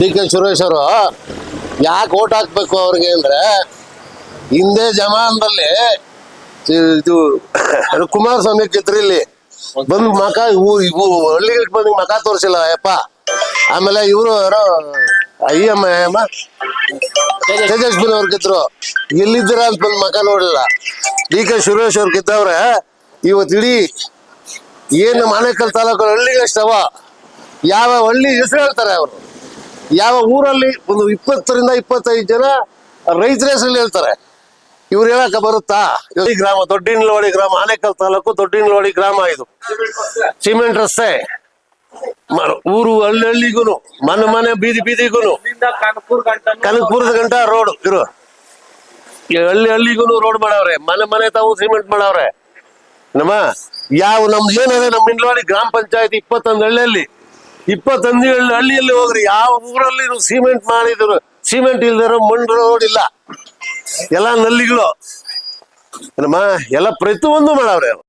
D K Suresh ಅವರು, ಯಾಕೆ vote ಹಾಕ್ಬೇಕು ಅವ್ರಿಗೆ ಅಂದ್ರೆ, ಹಿಂದೆ ಜಮಾನದಲ್ಲಿ ಇದು ಕುಮಾರಸ್ವಾಮಿ ಕಿತ್ರಿ ಇಲ್ಲಿ. ಬಂದು ಮಕ, ಇವು ಇವು ಹಳ್ಳಿಗಳಿಗೆ ಬಂದು ಮಕ ತೋರಿಸಿಲ್ಲ ಯಪ್ಪ ಆಮೇಲೆ ಇವರು ಯಾರೋ, ಅಯ್ಯಮ್ಮ ಅಯ್ಯಮ್ಮ ಅವ್ರು ಗೆದ್ರು ಎಲ್ಲಿದ್ದೀರ ಅಂತ ಬಂದು ಮಕ ನೋಡಿಲ್ಲ ಡಿ ಕೆ ಸುರೇಶ್ ಅವ್ರ ಕಿತ್ತವ್ರೆ, ಇವತ್ತು ಇಡೀ ಏನು ಮಾನೇಕಲ್ ತಾಲೂಕು ಹಳ್ಳಿಗಳಷ್ಟವ, ಯಾವ ಹಳ್ಳಿ ಹೆಸರು ಹೇಳ್ತಾರೆ ಅವರು. ಯಾವ ಊರಲ್ಲಿ ಒಂದು ಇಪ್ಪತ್ತರಿಂದ ಇಪ್ಪತ್ತೈದು ಜನ ರೈತರ ಹೆಸರಲ್ಲಿ ಹೇಳ್ತಾರೆ. ಇವ್ರು ಹೇಳಕ ಬರುತ್ತಾ? ಈ ಗ್ರಾಮ ದೊಡ್ಡಿನಲವಾಡಿ ಗ್ರಾಮ, ಆನೇಕಲ್ ತಾಲೂಕು ದೊಡ್ಡಿನಲವಾಡಿ ಗ್ರಾಮ ಇದು. ಸಿಮೆಂಟ್ ರಸ್ತೆ. ಊರು ಹಳ್ಳಿ ಹಳ್ಳಿಗೂನು ಮನೆ ಮನೆ ಬೀದಿ ಬೀದಿಗೂನು. ಕನಕಪುರದ ಗಂಟ ರೋಡ್, ಇರು. ಹಳ್ಳಿ ಹಳ್ಳಿಗೂನು ರೋಡ್ ಮಾಡವ್ರೆ. ಮನೆ ಮನೆ ತಾವು ಸಿಮೆಂಟ್ ಮಾಡವ್ರೆ. ನಮ್ಮ, ಯಾವ ನಮ್ದು ಏನಿದೆ, ನಮ್ಮ ಇಂಡ್ಲವಾಡಿ ಗ್ರಾಮ ಪಂಚಾಯತ್ ಇಪ್ಪತ್ತೊಂದು ಹಳ್ಳಿಯಲ್ಲಿ. ಇಪ್ಪತ್ತೊಂದು ಹಳ್ಳಿ ಹಳ್ಳಿಯಲ್ಲಿ ಹೋಗ್ರಿ ಯಾವ ಊರಲ್ಲಿ ಸಿಮೆಂಟ್ ಮಾಡಿದ್ರು, ಸಿಮೆಂಟ್ ಇಲ್ದಿರೋ ಮಣ್ಣು ರೋಡ್ ಇಲ್ಲ. ಎಲ್ಲ ನಲ್ಲಿಗಳು. ಎಲ್ಲ ಪ್ರತಿಯೊಂದು ಮಾಡವ್ರೆ ಅವ್ರು.